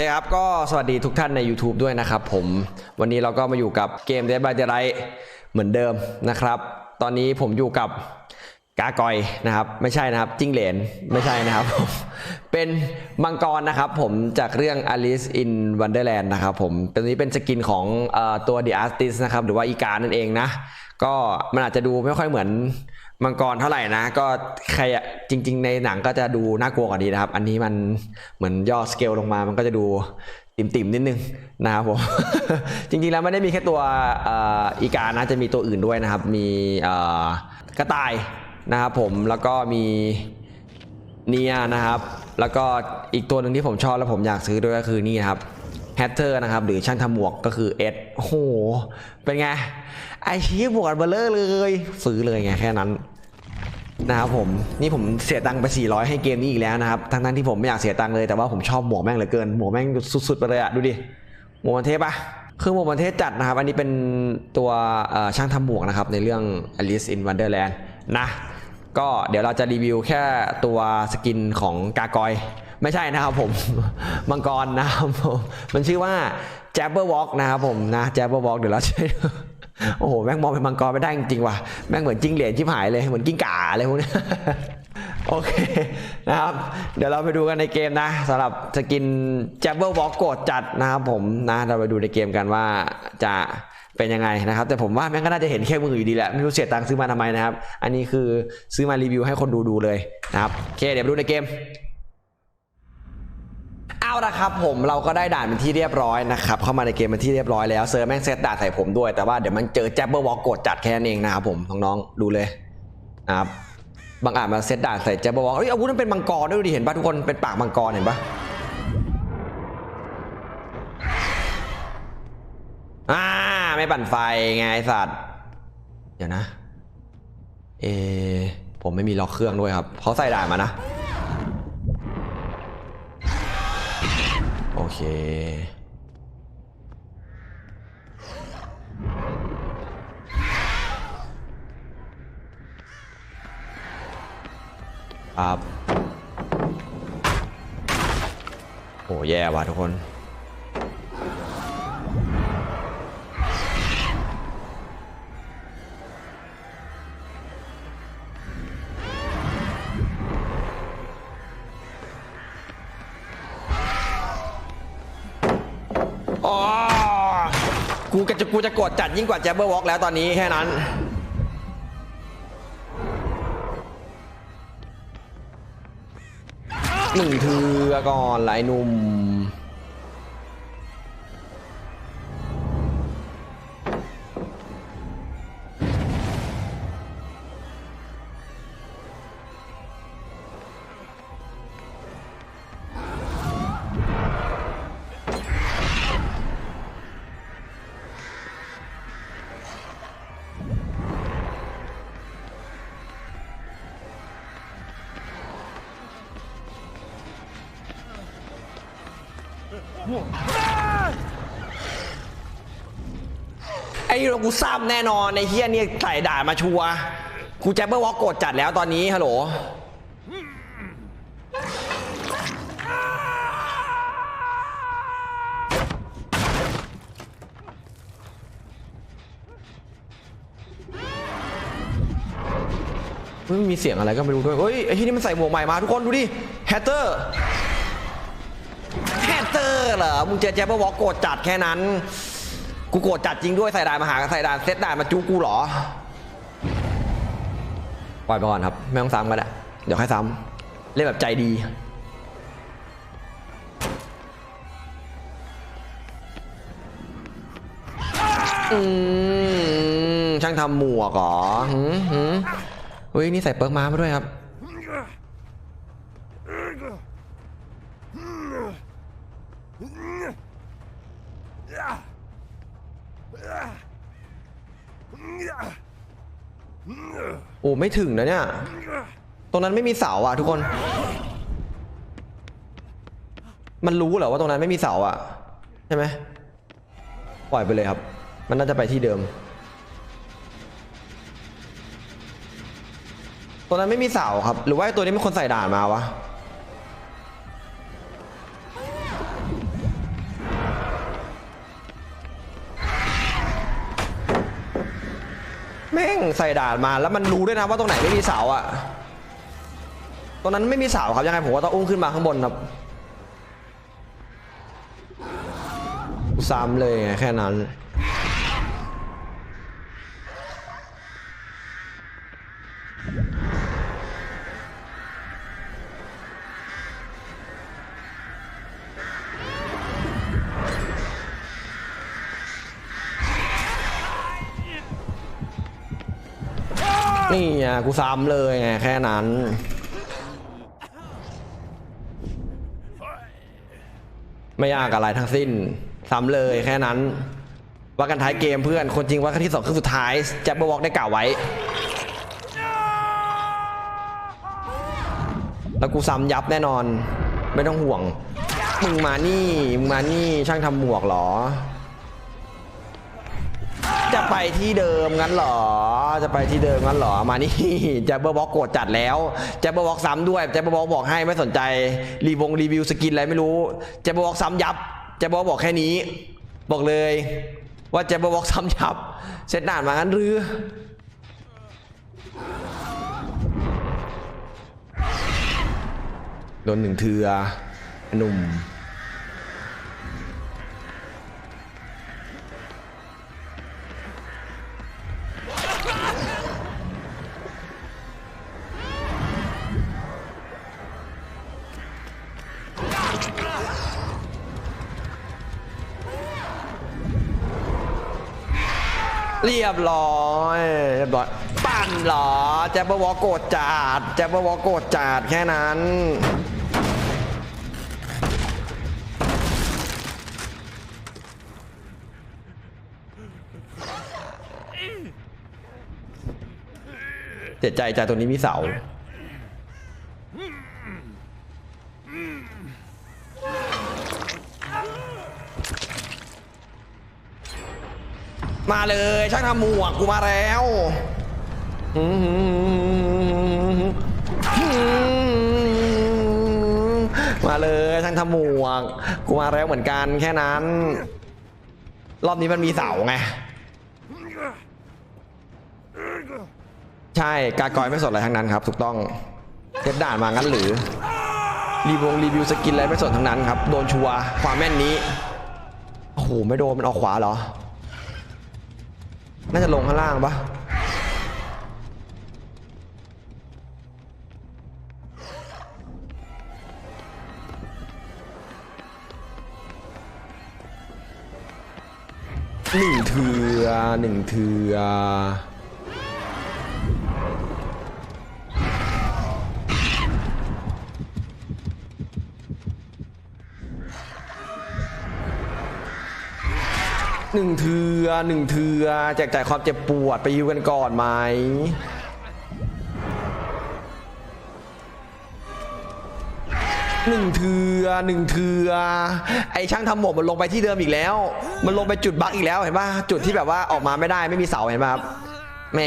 คครับ ก็สวัสดีทุกท่านใน YouTube ด้วยนะครับผมวันนี้เราก็มาอยู่กับเกม Dead by Daylight เหมือนเดิมนะครับ ตอนนี้ผมอยู่กับ กากอยนะครับ ไม่ใช่นะครับจิ้งเหลนไม่ใช่นะครับผมเป็นมังกรนะครับ ผมจากเรื่อง Alice in Wonderland นะครับผมตัวนี้เป็นสกินของเออตัว The Artist นะครับ หรือว่าอีกานั่นเองนะ ก็มันอาจจะดูไม่ค่อยเหมือนมังกรเท่าไหร่นะ ก็ใครอะจริง ๆ ในหนังก็จะดูน่ากลัวกว่านี้นะครับ อันนี้มันเหมือนย่อสเกลลงมามันก็จะดูติ่มๆนิดนึงนะครับผม จริงๆแล้วไม่ได้มีแค่ตัวอีกานะจะมีตัวอื่นด้วยนะครับ มีกระต่าย นะครับผมแล้วก็มีเนียนะครับ แล้วก็อีกตัวหนึ่งที่ผมชอบแล้วผมอยากซื้อด้วยก็คือนี่ครับแฮตเตอร์นะครับหรือช่างทำหมวกก็คือเอสโอ้โหเป็นไง ไอชี้บวกเบลเลอร์เลยซื้อเลยไงแค่นั้นนะครับผมนี่ผมเสียตังค์ไป 400 ให้เกมนี้อีกแล้วนะครับทั้งนั้นที่ผมไม่อยากเสียตังค์เลยแต่ว่าผมชอบหมวกแม่งเหลือเกินหมวกแม่งสุดๆไปเลยอะดูดิหมวกมันเทปะคือหมวกมันเทปจัดนะครับ อันนี้เป็นตัวช่างทำหมวกนะครับในเรื่อง Alice in Wonderland นะ ก็เดี๋ยวเราจะรีวิวแค่ตัวสกินของกากอย ไม่ใช่นะครับผม มังกรนะครับผมมันชื่อว่า Jabberwock นะครับผมนะ Jabberwock เดี๋ยวเราจะโอ้โห แม่งมองเป็นมังกรไม่ได้จริงว่ะ แม่งเหมือนจิ้งเหลนชิบหายเลย เหมือนกิ้งก่าอะไรพวกนี้โอเคนะครับ เดี๋ยวเราไปดูกันในเกมนะสำหรับสกิน Jabberwock โกรธจัดนะครับผมนะ เราไปดูในเกมกันว่าจะ เป็นยังไงนะครับ แต่ผมว่าแม่งก็น่าจะเห็นแค่มืออยู่ดีแหละไม่รู้เสียตังค์ซื้อมาทำไมนะครับ อันนี้คือซื้อมารีวิวให้คนดูดูเลยนะครับโอเคเดี๋ยวไปดูในเกมเอาละครับผมเราก็ได้ด่านเป็นที่เรียบร้อยนะครับเข้ามาในเกมเป็นที่เรียบร้อยแล้วเซอร์แม่งเซตด่านใส่ผมด้วยแต่ว่าเดี๋ยวมันเจอแจ็บเบอร์วอลกดจัดแค่นั้นเองนะครับผมน้องๆดูเลยนะครับบางอาจมาเซตด่านใส่แจ็บเบอร์วอลเอ้ยอาวุธมันเป็นมังกรด้วยดิเห็นปะทุกคนเป็นปากมังกรเห็นปะอ่า ไม่ปั่นไฟไงไอ้สัตว์ เดี๋ยวนะ เอ ผมไม่มีล็อกเครื่องด้วยครับเขาใส่ด่านมานะ โอเค ครับ โอ้แย่ว่ะทุกคน กูก็จะกูจะกดจัดยิ่งกว่าแจเบอร์วอล์กแล้วตอนนี้แค่นั้น หนึ่งเทือก่อนหลายหนุ่ม ไอ้เรากูซ้ำแน่นอนในเฮียเนี่ยใส่ด่ามาชัวร์กูแจ็บเบอร์วอล์กกดจัดแล้วตอนนี้ฮัลโหลไม่มีเสียงอะไรก็ไม่รู้ด้วยเฮ้ยไอ้ที่นี่มันใส่หมวกใหม่มาทุกคนดูดิแฮตเตอร์ ร์เหรอ มึงเจอแจ็บเบอร์วอล์กโกรธจัดแค่นั้น กูโกรธจัดจริงด้วยใส่ด่านมาหาใส่ด่านเซตด่านมาจูกูเหรอ ปล่อยไปก่อนครับ ไม่ต้องซ้ำก็ได้ เดี๋ยวค่อยซ้ำเล่นแบบใจดีอืมช่างทำหมวกเหรอหืมหืมเฮ้ยนี่ใส่เปิร์กมามาด้วยครับ โอ้ไม่ถึงนะเนี่ย ตรงนั้นไม่มีเสาอะ ทุกคน มันรู้เหรอว่าตรงนั้นไม่มีเสาอะ ใช่ไหมปล่อยไปเลยครับ มันน่าจะไปที่เดิม ตรงนั้นไม่มีเสาครับ หรือว่าตัวนี้เป็นคนใส่ด่านมาวะ แม่งใส่ด่านมาแล้วมันรู้ด้วยนะว่าตรงไหนไม่มีเสาอะตรงนั้นไม่มีเสาครับยังไงผมว่าต้องอุ้มขึ้นมาข้างบนครับซ้ำเลยไงแค่นั้น นี่ไงกูซ้ำเลยไงแค่นั้น ไม่ยากอะไรทั้งสิ้นซ้ำเลยแค่นั้น ว่ากันท้ายเกมเพื่อนคนจริงว่ากันที่สองครึ่งสุดท้ายแจ็บเบอร์วอกได้กล่าวไว้ แล้วกูซ้ำยับแน่นอน ไม่ต้องห่วง มึงมานี่ มึงมานี่ช่างทำหมวกหรอ จะไปที่เดิมงั้นเหรอ จะไปที่เดิมงั้นเหรอ มานี่ แจ็บเบอร์บ็อกโกรธจัดแล้วแจ็บเบอร์บ็อกซ้ำด้วยแจ็บเบอร์บ็อกบอกให้ไม่สนใจ รีวงรีวิวสกินอะไรไม่รู้แจ็บเบอร์บ็อกซ้ำยับแจ็บเบอร์บ็อกบอกแค่นี้ บอกเลย ว่าแจ็บเบอร์บ็อกซ้ำยับ เสร็จด่านมางั้นหรือโดนหนึ่งเทือหนุ่ม เรียบร้อยเรียบร้อย ปั่นเหรอแจ็บเบอร์วอโกรธจัดแจ็บเบอร์วอโกรธจัดแค่นั้นเจ็บใจใจตัวนี้มีเสา มาเลยช่างทำหมวกกูมาแล้วมาเลยช่างทำหมวกกูมาแล้วเหมือนกันแค่นั้น รอบนี้มันมีเสาไงใช่กากอยไม่สนอะไรทั้งนั้นครับ ถูกต้องเทปด่านมางั้นหรือรีวงรีวิวสกินอะไรไม่สนทั้งนั้นครับ โดนชัวความแม่นนี้โอ้โหไม่โดนมันออกขวาเหรอ น่าจะลงข้างล่างปะหนึ่งเถือหนึ่งเถือ หนึ่งเถือหนึ่งเถือแจกจ่ายความเจ็บปวดไปยิวกันก่อนไหมหนึ่งเถือหนึ่งเถือไอช่างทำหมวกมันลงไปที่เดิมอีกแล้ว มันลงไปจุดบั๊กอีกแล้วเห็นปะจุดที่แบบว่าออกมาไม่ได้ไม่มีเสาเห็นปะครับแหม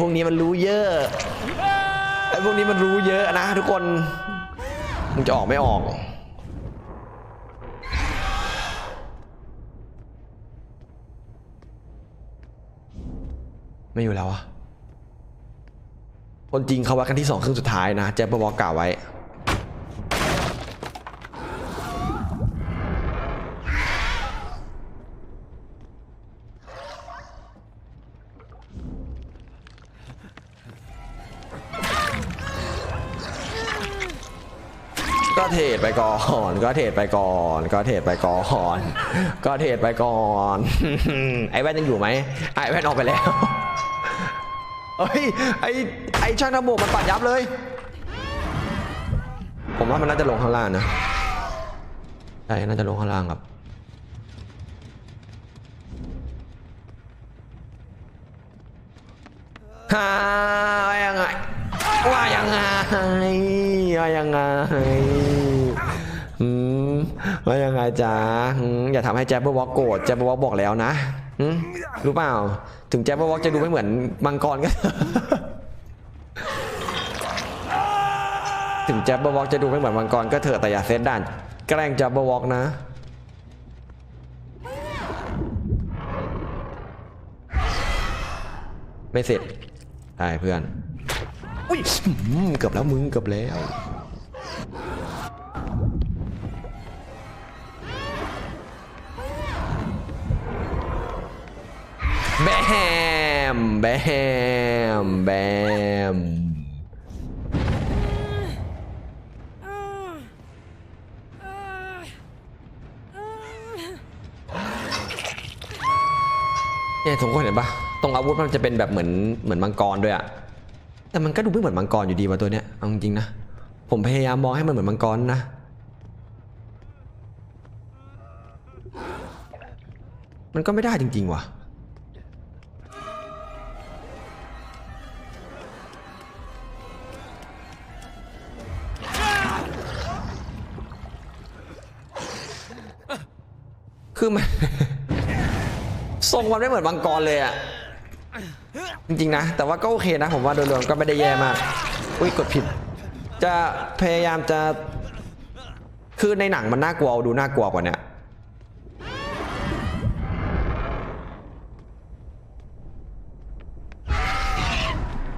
พวกนี้มันรู้เยอะไอพวกนี้มันรู้เยอะนะทุกคนมึงจะออกไม่ออก ไม่อยู่แล้วอะคนจริงเขาวัดกันที่สองครึ่งสุดท้ายนะแจ็คเปอบอกกล่าวไว้ก็เทรดไปก่อน ก็เทรดไปก่อน ก็เทรดไปก่อน ก็เทรดไปก่อน ไอ้แว่นยังอยู่ไหมไอ้แว่นออกไปแล้ว เฮ้ยไอ้ไอช่างทำหมวกมันปัดยับเลย ผมว่ามันน่าจะลงข้างล่างนะใช่น่าจะลงข้างล่างครับฮ่าว่ายังไงว่ายังไงว่ายังไงอืมว่ายังไงจ๊ะอย่าทำให้แจ็บเบอร์วอลโกรธแจ็บเบอร์วอลบอกแล้วนะ รู้เปล่า ถึงแจ็บเบอร์วอลจะดูไม่เหมือนมังกรก็ ถึงแจ็บเบอร์วอลจะดูไม่เหมือนมังกรก็เถอะแต่อย่าเซตด่าน แกล้งแจ็บเบอร์วอลนะไม่เสร็จใช่เพื่อน อุ้ยเกือบแล้วมึงเกือบแล้ว แบมแบมแบมเนี่ยทุกคนเห็นปะตรงอาวุธมันจะเป็นแบบเหมือนเหมือนมังกรด้วยอะแต่มันก็ดูไม่เหมือนมังกรอยู่ดีว่ะตัวเนี้ยเอาจริงนะ ผมพยายามมองให้มันเหมือนมังกรนะมันก็ไม่ได้จริงๆว่ะ คือมันทรงมันไม่เหมือนมังกรเลยอะจริงๆนะ แต่ว่าก็โอเคนะ ผมว่าโดยรวมก็ไม่ได้แย่มาก อุ้ยกดผิด จะพยายามจะ คือในหนังมันน่ากลัวดูน่ากลัวกว่าเนี้ย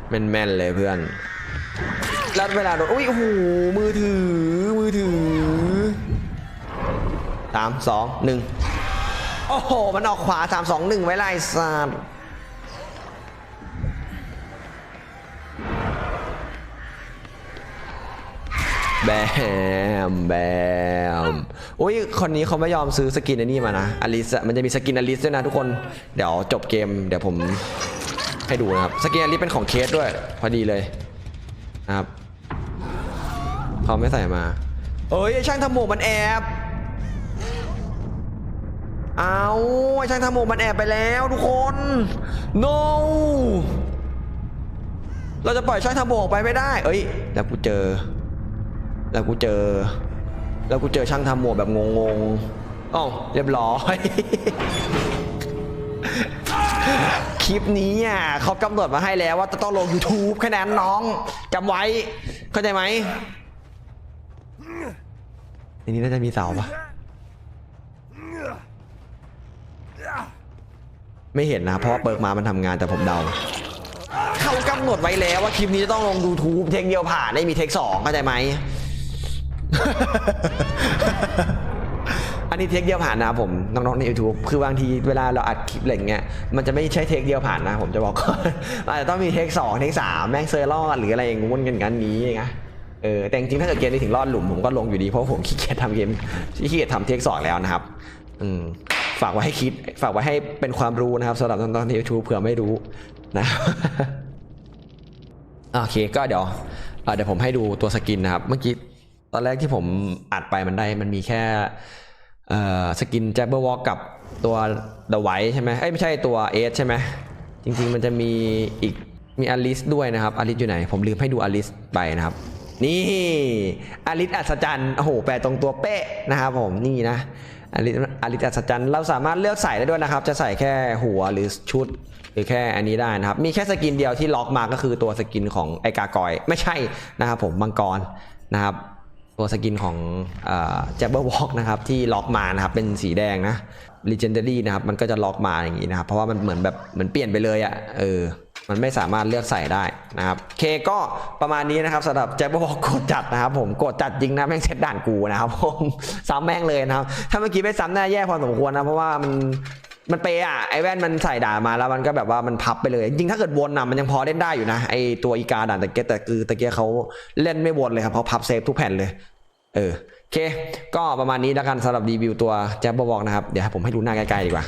แม่นๆเลยเพื่อนแล้วเวลาโดนอุ้ยโอ้โหมือถือ มือถือสามสองหนึ่ง โอ้โห มันออกขวา3 2 1ไว้ไล่สัตว์แบมแบมอุ้ย คนนี้เขาไม่ยอมซื้อสกินอันนี้มานะ อลิสมันจะมีสกินอลิสด้วยนะทุกคน เดี๋ยวจบเกม เดี๋ยวผมให้ดูนะครับ สกินอลิสเป็นของเคสด้วย พอดีเลยนะครับเขาไม่ใส่มา เอ้ย ช่างทำหมวกมันแอบ เอาไอ้ช่างทำหมวกมันแอบไปแล้วทุกคน no เราจะปล่อยช่างทำหมวกไปไม่ได้ เอ้ย แล้วกูเจอ แล้วกูเจอ แล้วกูเจอช่างทำหมวกแบบงงๆอ๋อเรียบร้อยคลิปนี้อะเขากำหนดมาให้แล้วว่าจะต้องลง YouTube แค่นั้นน้องจำไว้เข้าใจไหมในนี้น่าจะมีเสาปะ ไม่เห็นนะเพราะว่าเปิร์กมามันทำงานแต่ผมเดา เขากำหนดไว้แล้วว่าคลิปนี้จะต้องลง YouTube เทคเดียวผ่านไม่มีเทคสองเข้าใจไหม อันนี้เทคเดียวผ่านนะครับผมน้องๆใน YouTube คือบางทีเวลาเราอัดคลิปอะไรอย่างเงี้ยมันจะไม่ใช่เทคเดียวผ่านนะ ผมจะบอกก่อนอาจจะต้องมีเทคสองเทคสามแม่งเซอร์รอดหรืออะไรอย่างงุ้นกันกันนี้นะเออแต่จริงๆถ้าเกิดเกมนี้ถึงรอดหลุมผมก็ลงอยู่ดีเพราะผมขี้เกียจทำเกมขี้เกียจทำเทคสองแล้วนะครับ อืม ฝากไว้ให้คิด ฝากไว้ให้เป็นความรู้นะครับสำหรับน้องๆใน YouTube เผื่อไม่รู้นะโอเคก็เดี๋ยวเดี๋ยวผมให้ดูตัวสกินนะครับ เมื่อกี้ตอนแรกที่ผมอัดไปมันได้มันมีแค่สกินแจ็บเบอร์วอลกับตัวเดอะไวท์ใช่ไหมเอ้ยไม่ใช่ตัวเอสใช่ไหมจริง ๆ มันจะมีอีกมีอลิสด้วยนะครับอลิสอยู่ไหน ผมลืมให้ดูอลิสไปนะครับ นี่อลิสอัศจรรย์โอ้โหแปลตรงตัวเป๊ะนะครับผมนี่นะ อลิอลิสอัศจรรย์เราสามารถเลือกใส่ได้ด้วยนะครับ จะใส่แค่หัวหรือชุด หรือแค่อันนี้ได้นะครับ มีแค่สกินเดียวที่ล็อกมาก็คือตัวสกินของไอกากอย ไม่ใช่นะครับผมมังกรนะครับ ตัวสกินของแจ็บเบอร์วอล์กนะครับที่ล็อกมานะครับเป็นสีแดงนะ Legendary นะครับมันก็จะล็อกมาอย่างนี้นะครับเพราะว่ามันเหมือนแบบเหมือนเปลี่ยนไปเลยอะ่ะเออ มันไม่สามารถเลือกใส่ได้นะครับเคก็ประมาณนี้นะครับสำหรับแจ็บบอร์วอกกดจัดนะครับ ผมกดจัดจริงนะแม่งเซตด่านกูนะครับผมซ้ำแม่งเลยนะครับ ถ้าเมื่อกี้ไม่ซ้ำหน่าแย่พอสมควรนะเพราะว่ามันมันเปอะไอแว่นมันใส่ด่ามาแล้วมันก็แบบว่ามันพับไปเลยจริงถ้าเกิดวนอะมันยังพอเล่นได้อยู่นะไอตัวอีกาด่านตะเกียแต่คือตะเกียเขาเล่นไม่วนเลยครับเขาพับเซฟทุกแผ่นเลย เออโอเค ก็ประมาณนี้แล้วกันสำหรับรีวิวตัวแจ็บบอกนะครับเดี๋ยวผมให้ดูหน้าใกล้ๆดีกว่า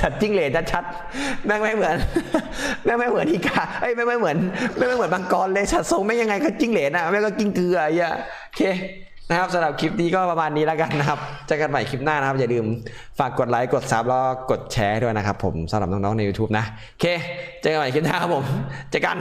สัตว์จิ้งเหลนชัดๆแม่งไม่เหมือนแม่งไม่เหมือนอีกาไอ้ยแม่งไม่เหมือนแม่งไม่เหมือนบังกรเลยสัตว์ทรงไม่งยังไงก็จิ้งเหลนอะแม่งก็กิ้งเกลือไอ้เหี้ยโอเคนะครับสำหรับคลิปนี้ก็ประมาณนี้แล้วกันนะครับเจอกันใหม่คลิปหน้านะครับ อย่าลืมฝากกดไลค์กดซับแล้วก็กดแชร์ด้วยนะครับผมสำหรับน้องๆใน YouTube นะโอเคเจอกันใหม่คลิปหน้าครับผมเจอกัน